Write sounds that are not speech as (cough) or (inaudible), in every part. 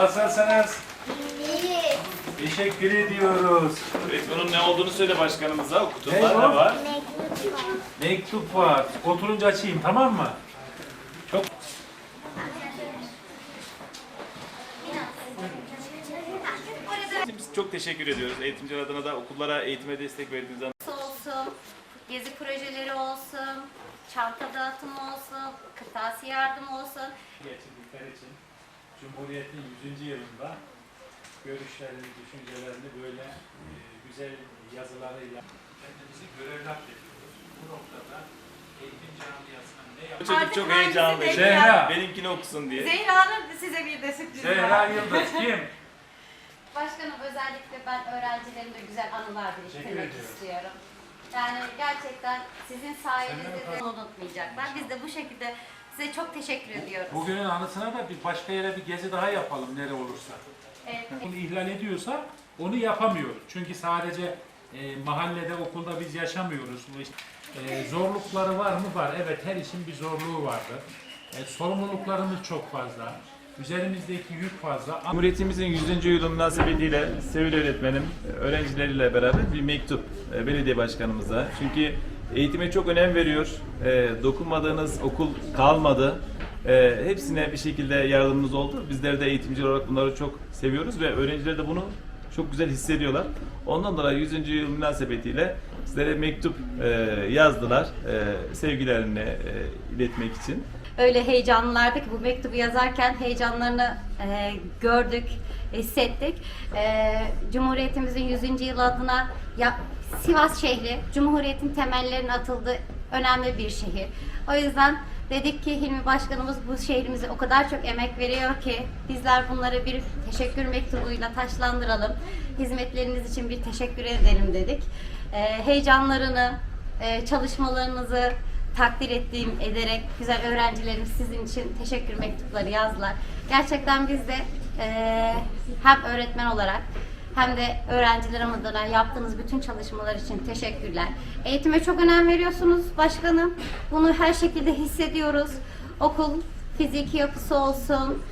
Nasılsınız? İyi. Teşekkür ediyoruz. Evet, bunun ne olduğunu söyle başkanımıza. O Ne kutular da var. Mektup var. Mektup var. Oturunca açayım tamam mı? Çok Biz çok teşekkür ediyoruz. Eğitimciler adına da okullara eğitime destek verdiğiniz an. olsun, gezi projeleri olsun, çanta dağıtımı olsun, kırtasiye yardımı olsun. geçirdikleri için Cumhuriyet'in 100. yılında görüşlerini, düşüncelerini böyle e, güzel yazılarıyla kendimizi görevlat ediyoruz. Bu noktada eğitim camiasına ne yapıyoruz? çocuk Artık çok hangisi heyecanlı. Zehra. Benimkini okusun diye. Zehra'nın size bir de sürprizi Zehra var. Yıldız (laughs) kim? Başkanım özellikle ben öğrencilerimle güzel anılar biriktirmek ediyorum. istiyorum. Yani gerçekten sizin sayenizde de unutmayacaklar. Biz de bu şekilde size çok teşekkür ediyoruz. Bugünün anısına da bir başka yere bir gezi daha yapalım nere olursa. Evet. Bunu ihlal ediyorsa onu yapamıyoruz. Çünkü sadece e, mahallede, okulda biz yaşamıyoruz. Bu işte, e, zorlukları var mı? Var. Evet her işin bir zorluğu vardır. E, sorumluluklarımız çok fazla. Üzerimizdeki yük fazla. Cumhuriyetimizin 100. yılı münasebetiyle Sevil öğretmenim e, öğrencileriyle beraber bir mektup e, belediye başkanımıza. Çünkü eğitime çok önem veriyor. E, dokunmadığınız okul kalmadı. E, hepsine bir şekilde yardımımız oldu. Bizler de eğitimci olarak bunları çok seviyoruz ve öğrenciler de bunu çok güzel hissediyorlar. Ondan dolayı 100. yıl münasebetiyle sizlere mektup e, yazdılar. E, sevgilerini e, iletmek için. Öyle heyecanlılardı ki bu mektubu yazarken heyecanlarını e, gördük, hissettik. E, Cumhuriyetimizin 100. yılı adına ya, Sivas şehri Cumhuriyetin temellerinin atıldığı önemli bir şehir. O yüzden dedik ki Hilmi Başkanımız bu şehrimize o kadar çok emek veriyor ki bizler bunları bir teşekkür mektubuyla taşlandıralım. Hizmetleriniz için bir teşekkür edelim dedik. E, heyecanlarını, e, çalışmalarınızı takdir ettiğim ederek güzel öğrencilerim sizin için teşekkür mektupları yazdılar. Gerçekten biz de eee, hem öğretmen olarak hem de öğrencilerim adına yaptığınız bütün çalışmalar için teşekkürler. Eğitime çok önem veriyorsunuz başkanım. Bunu her şekilde hissediyoruz. Okul fiziki yapısı olsun,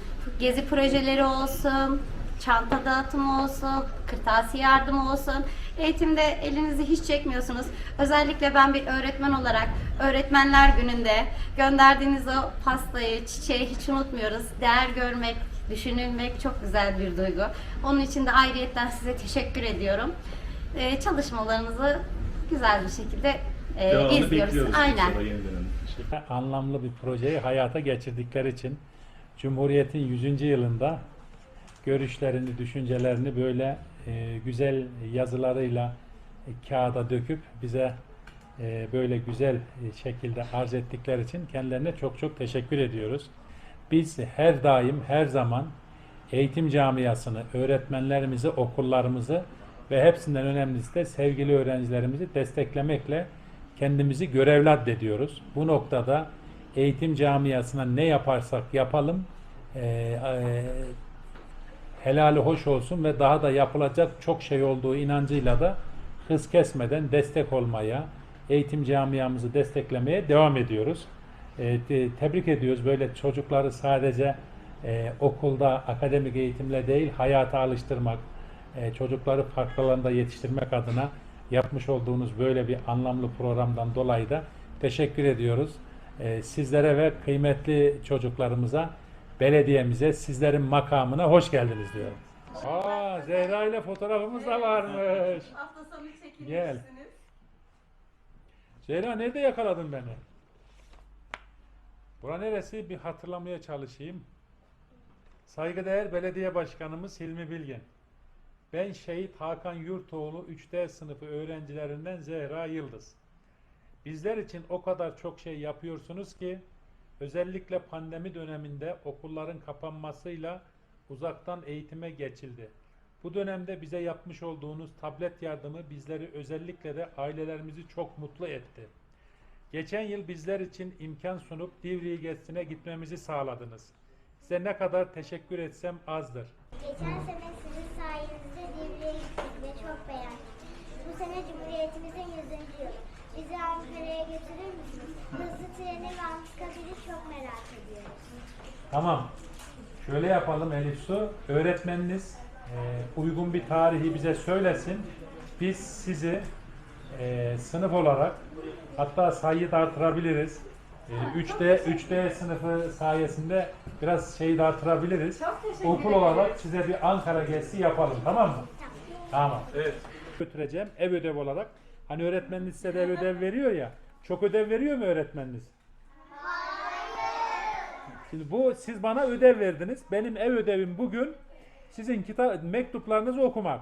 gezi projeleri olsun, çanta dağıtımı olsun, kırtasiye yardımı olsun. Eğitimde elinizi hiç çekmiyorsunuz. Özellikle ben bir öğretmen olarak öğretmenler gününde gönderdiğiniz o pastayı, çiçeği hiç unutmuyoruz. Değer görmek, düşünülmek çok güzel bir duygu. Onun için de ayrıyetten size teşekkür ediyorum. Ee, çalışmalarınızı güzel bir şekilde e, izliyoruz. Aynen. anlamlı bir projeyi hayata geçirdikleri için Cumhuriyet'in 100. yılında görüşlerini, düşüncelerini böyle e, güzel yazılarıyla e, kağıda döküp bize e, böyle güzel e, şekilde arz ettikleri için kendilerine çok çok teşekkür ediyoruz. Biz her daim, her zaman eğitim camiasını, öğretmenlerimizi, okullarımızı ve hepsinden önemlisi de sevgili öğrencilerimizi desteklemekle kendimizi görevli addediyoruz. Bu noktada eğitim camiasına ne yaparsak yapalım e, e, helali hoş olsun ve daha da yapılacak çok şey olduğu inancıyla da hız kesmeden destek olmaya, eğitim camiamızı desteklemeye devam ediyoruz. E, te- tebrik ediyoruz böyle çocukları sadece e, okulda akademik eğitimle değil hayata alıştırmak, e, çocukları farklı alanda yetiştirmek adına yapmış olduğunuz böyle bir anlamlı programdan dolayı da teşekkür ediyoruz. Sizlere ve kıymetli çocuklarımıza, belediyemize, sizlerin makamına hoş geldiniz diyorum. Aa, Zehra ile fotoğrafımız da varmış. (laughs) Hafta sonu çekilirsiniz. Gel. Zehra nerede yakaladın beni? Bura neresi? Bir hatırlamaya çalışayım. Saygıdeğer Belediye Başkanımız Hilmi Bilgin. Ben Şehit Hakan Yurtoğlu 3D sınıfı öğrencilerinden Zehra Yıldız. Bizler için o kadar çok şey yapıyorsunuz ki özellikle pandemi döneminde okulların kapanmasıyla uzaktan eğitime geçildi. Bu dönemde bize yapmış olduğunuz tablet yardımı bizleri özellikle de ailelerimizi çok mutlu etti. Geçen yıl bizler için imkan sunup Divriği gezisine gitmemizi sağladınız. Size ne kadar teşekkür etsem azdır. Geçen sene sizin sayenizde Divri'ye gittik ve çok beğendik. Bu sene Cumhuriyetimizin 100. yılı. Bizi Ankara'ya götürür müsünüz? Hızlı treni ve Anıtkabir'i çok merak ediyoruz. Tamam. Şöyle yapalım Elif Su. Öğretmeniniz e, uygun bir tarihi bize söylesin. Biz sizi e, sınıf olarak hatta sayıyı da artırabiliriz. E, 3D 3D sınıfı sayesinde biraz şeyi de artırabiliriz. Okul olarak size bir Ankara gezisi yapalım tamam mı? Tamam. Evet. Götüreceğim ev ödev olarak. Hani öğretmeniniz size de ev ödev veriyor ya. Çok ödev veriyor mu öğretmeniniz? Şimdi bu siz bana ödev verdiniz. Benim ev ödevim bugün sizin kitap mektuplarınızı okumak.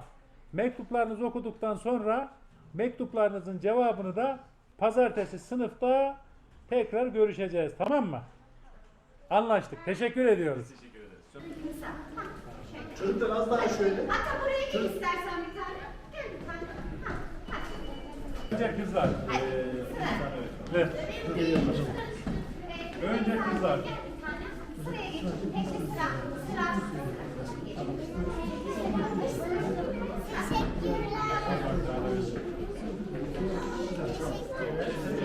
Mektuplarınızı okuduktan sonra mektuplarınızın cevabını da pazartesi sınıfta tekrar görüşeceğiz. Tamam mı? Anlaştık. Teşekkür ediyoruz. Çocuklar az daha şöyle. Hatta buraya gel istersen bir tane. Gel. Önce kızlar. Ver. Önce kızlar. Sıraya sıra. Sıra. Teşekkürler. Teşekkürler.